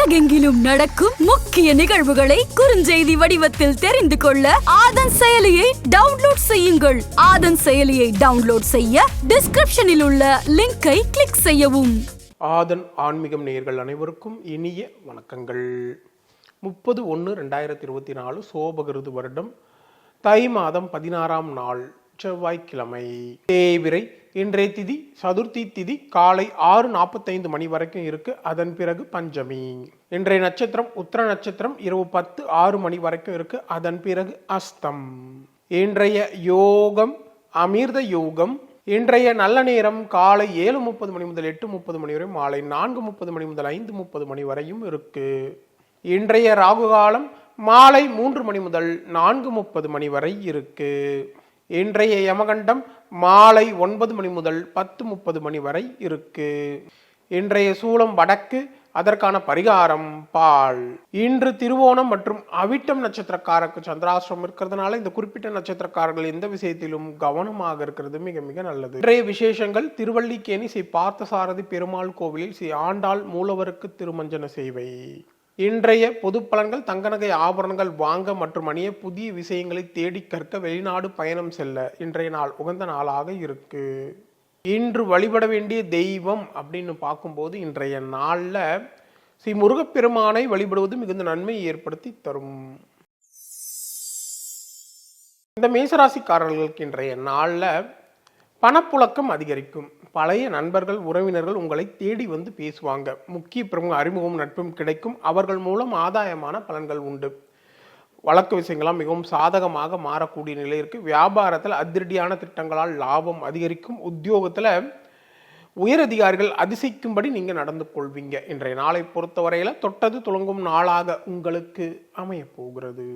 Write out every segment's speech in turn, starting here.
உலகெங்கிலும் நடக்கும் முக்கிய நிகழ்வுகளை குறுஞ்செய்தி வடிவத்தில் தெரிந்து கொள்ள ஆதன் செயலியை டவுன்லோட் செய்யுங்கள். ஆதன் செயலியை டவுன்லோட் செய்ய டிஸ்கிரிப்ஷனில் உள்ள லிங்கை கிளிக் செய்யவும். ஆதன் ஆன்மீகம் நேயர்கள் அனைவருக்கும் இனிய வணக்கங்கள். முப்பது ஒன்று ரெண்டாயிரத்தி இருபத்தி நாலு சோபகிருது வருடம் தை மாதம் பதினாறாம் நாள். செவ்வாய்க்கிழமை. தேவிரை இன்றைய திதி சதுர்த்தி திதி காலை ஆறு நாற்பத்தைந்து மணி வரைக்கும் இருக்கு. அதன் பிறகு பஞ்சமி. இன்றைய நட்சத்திரம் உத்திர நட்சத்திரம் இரவு பத்து ஆறு மணி வரைக்கும் இருக்கு. அதன் பிறகு அஸ்தம். இன்றைய யோகம் அமிர்த யோகம். இன்றைய நல்ல நேரம் காலை ஏழு முப்பது மணி முதல் எட்டு முப்பது மணி வரை மாலை நான்கு முப்பது மணி முதல் ஐந்து முப்பது மணி வரையும் இருக்கு. இன்றைய ராகு காலம் மாலை மூன்று மணி முதல் நான்கு முப்பது மணி வரை இருக்கு. இன்றைய யமகண்டம் மாலை ஒன்பது மணி முதல் பத்து முப்பது மணி வரை இருக்கு. இன்றைய சூளம் வடக்கு அதற்கான பரிகாரம் பால். இன்று திருவோணம் மற்றும் அவிட்டம் நட்சத்திரக்காரருக்கு சந்திராசிரம் இருக்கிறதுனால இந்த குறிப்பிட்ட நட்சத்திரக்காரர்கள் எந்த விஷயத்திலும் கவனமாக இருக்கிறது மிக மிக நல்லது. இன்றைய விசேஷங்கள் திருவள்ளிக்கேணி ஸ்ரீ பார்த்தசாரதி பெருமாள் கோவிலில் ஸ்ரீ ஆண்டாள் மூலவருக்கு திருமஞ்சன சேவை. இன்றைய பொது பலன்கள் தங்க நகை ஆபரணங்கள் வாங்க மற்றும் அணிய புதிய விஷயங்களை தேடி கற்க வெளிநாடு பயணம் செல்ல இன்றைய நாள் உகந்த நாளாக இருக்கு. இன்று வழிபட வேண்டிய தெய்வம் அப்படின்னு பார்க்கும்போது இன்றைய நாளில் ஸ்ரீ முருகப்பெருமானை வழிபடுவது மிகுந்த நன்மையை ஏற்படுத்தி தரும். இந்த மேசராசிக்காரர்களுக்கு இன்றைய நாளில் பணப்புழக்கம் அதிகரிக்கும். பழைய நண்பர்கள் உறவினர்கள் உங்களை தேடி வந்து பேசுவாங்க. முக்கிய பிரமுக அறிமுகம் நட்பும் கிடைக்கும். அவர்கள் மூலம் ஆதாயமான பலன்கள் உண்டு. வழக்கு விஷயங்களாம் மிகவும் சாதகமாக மாறக்கூடிய நிலை இருக்குது வியாபாரத்தில் அதிரடியான திட்டங்களால் லாபம் அதிகரிக்கும். உத்தியோகத்தில் உயரதிகாரிகள் அதிசயிக்கும்படி நீங்கள் நடந்து கொள்வீங்க. இன்றைய நாளை பொறுத்தவரையில் தொட்டது துளங்கும் நாளாக உங்களுக்கு அமையப்போகிறது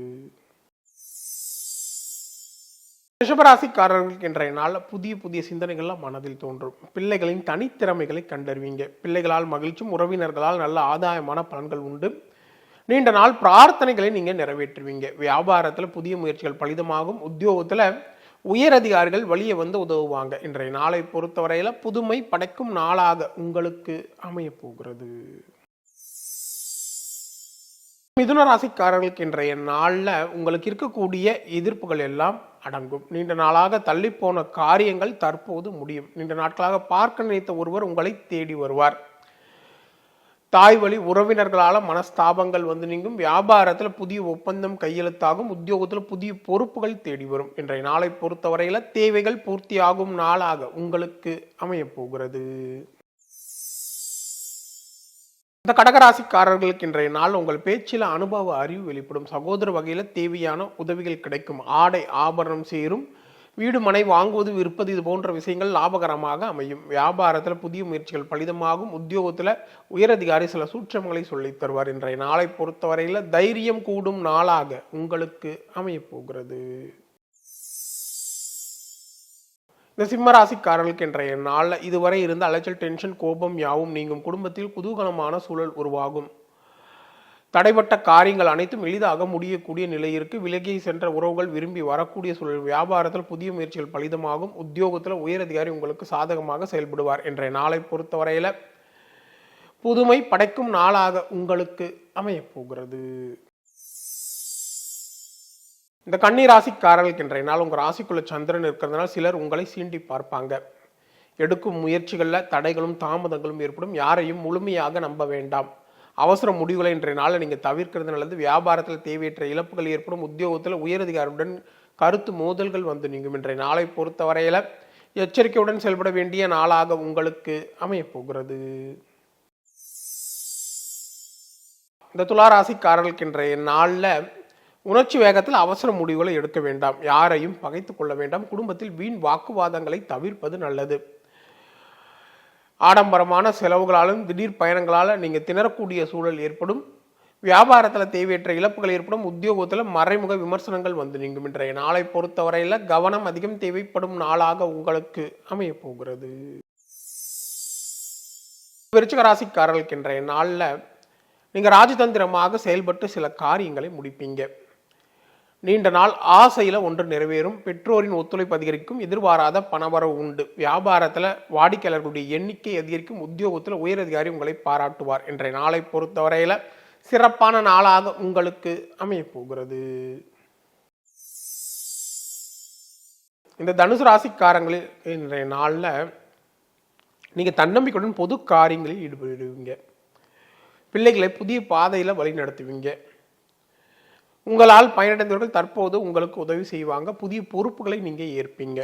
ரிஷபராசிக்காரர்களுக்கு இன்றைய நாள் புதிய புதிய சிந்தனைகள்லாம் மனதில் தோன்றும். பிள்ளைகளின் தனித்திறமைகளை கண்டறிவீங்க. பிள்ளைகளால் மகிழ்ச்சியும் உறவினர்களால் நல்ல ஆதாயமான பலன்கள் உண்டு. நீண்ட நாள் பிரார்த்தனைகளை நீங்கள் நிறைவேற்றுவீங்க. வியாபாரத்தில் புதிய முயற்சிகள் பலிதமாகும். உத்தியோகத்தில் உயர் அதிகாரிகள் வழியே வந்து உதவுவாங்க. இன்றைய நாளை பொறுத்தவரையில் புதுமை படைக்கும் நாளாக உங்களுக்கு அமையப்போகிறது. மிதுன ராசிக்காரர்களுக்கு இன்றைய நாளில் உங்களுக்கு இருக்கக்கூடிய எதிர்ப்புகள் எல்லாம் அடங்கும். நீண்ட நாளாக தள்ளிப்போன காரியங்கள் தற்போது முடியும். நீண்ட நாட்களாக பார்க்க நினைத்த ஒருவர் உங்களை தேடி வருவார். தாய் வழி உறவினர்களால் மனஸ்தாபங்கள் வந்து நீங்கும். வியாபாரத்தில் புதிய ஒப்பந்தம் கையெழுத்தாகும். உத்தியோகத்தில் புதிய பொறுப்புகள் தேடி வரும். இன்றைய நாளை பொறுத்தவரையில் தேவைகள் பூர்த்தியாகும் நாளாக உங்களுக்கு அமையப்போகிறது. இந்த கடகராசிக்காரர்களுக்கு இன்றைய நாள் உங்கள் பேச்சில் அனுபவ அறிவு வெளிப்படும். சகோதர வகையில் தேவையான உதவிகள் கிடைக்கும். ஆடை ஆபரணம் சேரும். வீடு மனை வாங்குவது விற்பது இது போன்ற விஷயங்கள் லாபகரமாக அமையும். வியாபாரத்தில் புதிய முயற்சிகள் பலிதமாகும். உத்தியோகத்தில் உயரதிகாரி சில சூற்றங்களை சொல்லித் தருவார். இன்றைய நாளை பொறுத்தவரையில் தைரியம் கூடும் நாளாக உங்களுக்கு அமையப்போகிறது இந்த சிம்மராசிக்காரர்களுக்கு இன்றைய நாளில் இதுவரை இருந்த அலைச்சல் டென்ஷன் கோபம் யாவும் நீங்கும் குடும்பத்தில் குதூகலமான சூழல் உருவாகும். தடைப்பட்ட காரியங்கள் அனைத்தும் எளிதாக முடியக்கூடிய நிலை இருக்கு. விலகி சென்ற உறவுகள் விரும்பி வரக்கூடிய சூழல் வியாபாரத்தில் புதிய முயற்சிகள் பலிதமாகும். உத்தியோகத்தில் உயரதிகாரி உங்களுக்கு சாதகமாக செயல்படுவார் என்ற நாளை பொறுத்தவரையில் புதுமை படைக்கும் நாளாக உங்களுக்கு அமையப்போகிறது இந்த கன்னி ராசிக்காரர்களுக்கு இன்றைய நாள் உங்கள் ராசிக்குள்ள சந்திரன் இருக்கிறதுனால சிலர் உங்களை சீண்டி பார்ப்பாங்க. எடுக்கும் முயற்சிகளில் தடைகளும் தாமதங்களும் ஏற்படும். யாரையும் முழுமையாக நம்ப வேண்டாம். அவசர முடிவுகளை இன்றைய நாளில் நீங்கள் தவிர்க்கிறது நல்லது. வியாபாரத்தில் தேவையற்ற இழப்புகள் ஏற்படும். உத்தியோகத்தில் உயரதிகாரியுடன் கருத்து மோதல்கள் வந்து நீங்கும். இன்றைய நாளை பொறுத்தவரையில் எச்சரிக்கையுடன் செயல்பட வேண்டிய நாளாக உங்களுக்கு அமையப்போகிறது இந்த துளாராசிக்காரர்களுக்கு இன்றைய நாளில் உணர்ச்சி வேகத்தில் அவசர முடிவுகளை எடுக்க வேண்டாம். யாரையும் பகைத்து கொள்ள வேண்டாம். குடும்பத்தில் வீண் வாக்குவாதங்களை தவிர்ப்பது நல்லது. ஆடம்பரமான செலவுகளாலும் திடீர் பயணங்களால் நீங்கள் திணறக்கூடிய சூழல் ஏற்படும். வியாபாரத்தில் தேவையற்ற இழப்புகள் ஏற்படும். உத்தியோகத்தில் மறைமுக விமர்சனங்கள் வந்து நீங்கும். இன்றைய நாளை பொறுத்தவரையில் கவனம் அதிகம் தேவைப்படும் நாளாக உங்களுக்கு அமைய போகிறது. விருச்சிகராசிக்காரர்களுக்கு இன்றைய நாளில் நீங்கள் ராஜதந்திரமாக செயல்பட்டு சில காரியங்களை முடிப்பீங்க. நீண்ட நாள் ஆசையில் ஒன்று நிறைவேறும். பெற்றோரின் ஒத்துழைப்பு அதிகரிக்கும். எதிர்பாராத பணவரவு உண்டு. வியாபாரத்தில் வாடிக்கையாளர்களுடைய எண்ணிக்கை அதிகரிக்கும். உத்தியோகத்தில் உயரதிகாரி உங்களை பாராட்டுவார் என்ற நாளை பொறுத்தவரையில் சிறப்பான நாளாக உங்களுக்கு அமையப்போகிறது இந்த தனுசு ராசிக்காரங்களில் இன்றைய நாளில் நீங்கள் தன்னம்பிக்கையுடன் பொது காரியங்களில் ஈடுபடுவீங்க. பிள்ளைகளை புதிய பாதையில் வழி நடத்துவீங்க உங்களால் பயனடைந்தவர்கள் தற்போது உங்களுக்கு உதவி செய்வாங்க. புதிய பொறுப்புகளை நீங்கள் ஏற்பீங்க.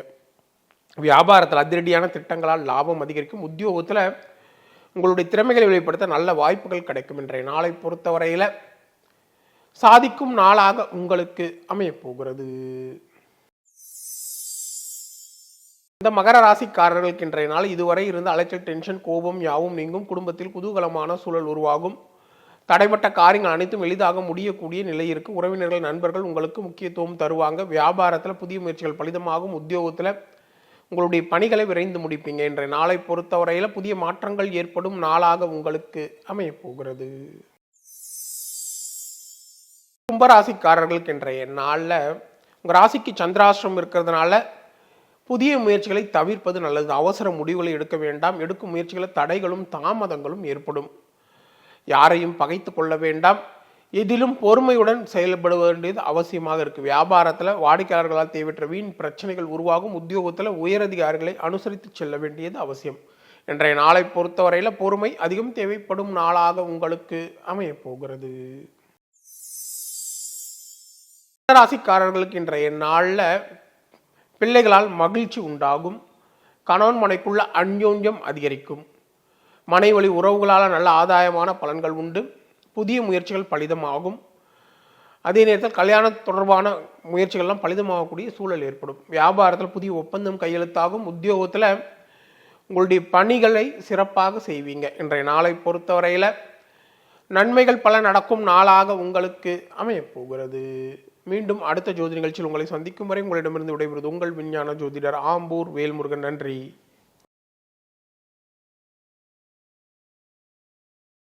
வியாபாரத்தில் அதிரடியான திட்டங்களால் லாபம் அதிகரிக்கும். உத்தியோகத்தில் உங்களுடைய திறமைகளை வெளிப்படுத்த நல்ல வாய்ப்புகள் கிடைக்கும் இன்றைய நாளை பொறுத்தவரையில் சாதிக்கும் நாளாக உங்களுக்கு அமையப்போகிறது. இந்த மகர ராசிக்காரர்களுக்கு இன்றைய நாள் இதுவரை இருந்த அலைச்சல் டென்ஷன் கோபம் யாவும் நீங்கும். குடும்பத்தில் குதூகலமான சூழல் உருவாகும். தடைப்பட்ட காரியங்கள் அனைத்தும் எளிதாக முடியக்கூடிய நிலை இருக்குது உறவினர்கள் நண்பர்கள் உங்களுக்கு முக்கியத்துவம் தருவாங்க. வியாபாரத்தில் புதிய முயற்சிகள் பலிதமாகும். உத்தியோகத்தில் உங்களுடைய பணிகளை விரைந்து முடிப்பீங்க இன்றைய நாளை பொறுத்தவரையில் புதிய மாற்றங்கள் ஏற்படும் நாளாக உங்களுக்கு அமையப் போகிறது. கும்பராசிக்காரர்களுக்கு இன்றைய நாளில் உங்கள் ராசிக்கு சந்திராசிரம் இருக்கிறதுனால புதிய முயற்சிகளை தவிர்ப்பது நல்லது. அவசர முடிவுகளை எடுக்க வேண்டாம். எடுக்கும் முயற்சிகளை தடைகளும் தாமதங்களும் ஏற்படும். யாரையும் பகைத்து கொள்ள வேண்டாம். எதிலும் பொறுமையுடன் செயல்பட வேண்டியது அவசியமாக இருக்குது வியாபாரத்தில் வாடிக்கையாளர்களால் தேவையற்ற வீண் பிரச்சனைகள் உருவாகும். உத்தியோகத்தில் உயரதிகாரிகளை அனுசரித்து செல்ல வேண்டியது அவசியம். இன்றைய நாளை பொறுத்தவரையில் பொறுமை அதிகம் தேவைப்படும் நாளாக உங்களுக்கு அமையப் போகிறது. ராசிக்காரர்களுக்கு இன்றைய நாளில் பிள்ளைகளால் மகிழ்ச்சி உண்டாகும். கணவன் மனைக்குள்ள அந்யோன்யம் அதிகரிக்கும். மனை வழி உறவுகளால் நல்ல ஆதாயமான பலன்கள் உண்டு. புதிய முயற்சிகள் பலிதமாகும். அதே நேரத்தில் கல்யாணம் தொடர்பான முயற்சிகள்லாம் பலிதமாகக்கூடிய சூழல் ஏற்படும். வியாபாரத்தில் புதிய ஒப்பந்தம் கையெழுத்தாகும். உத்தியோகத்தில் உங்களுடைய பணிகளை சிறப்பாக செய்வீங்க. இன்றைய நாளை பொறுத்தவரையில் நன்மைகள் பல நடக்கும் நாளாக உங்களுக்கு அமையப்போகிறது. மீண்டும் அடுத்த ஜோதி நிகழ்ச்சியில் உங்களை சந்திக்கும் வரை உங்களிடமிருந்து விடைபெறுவது உங்கள் விஞ்ஞான ஜோதிடர் ஆம்பூர் வேல்முருகன். நன்றி.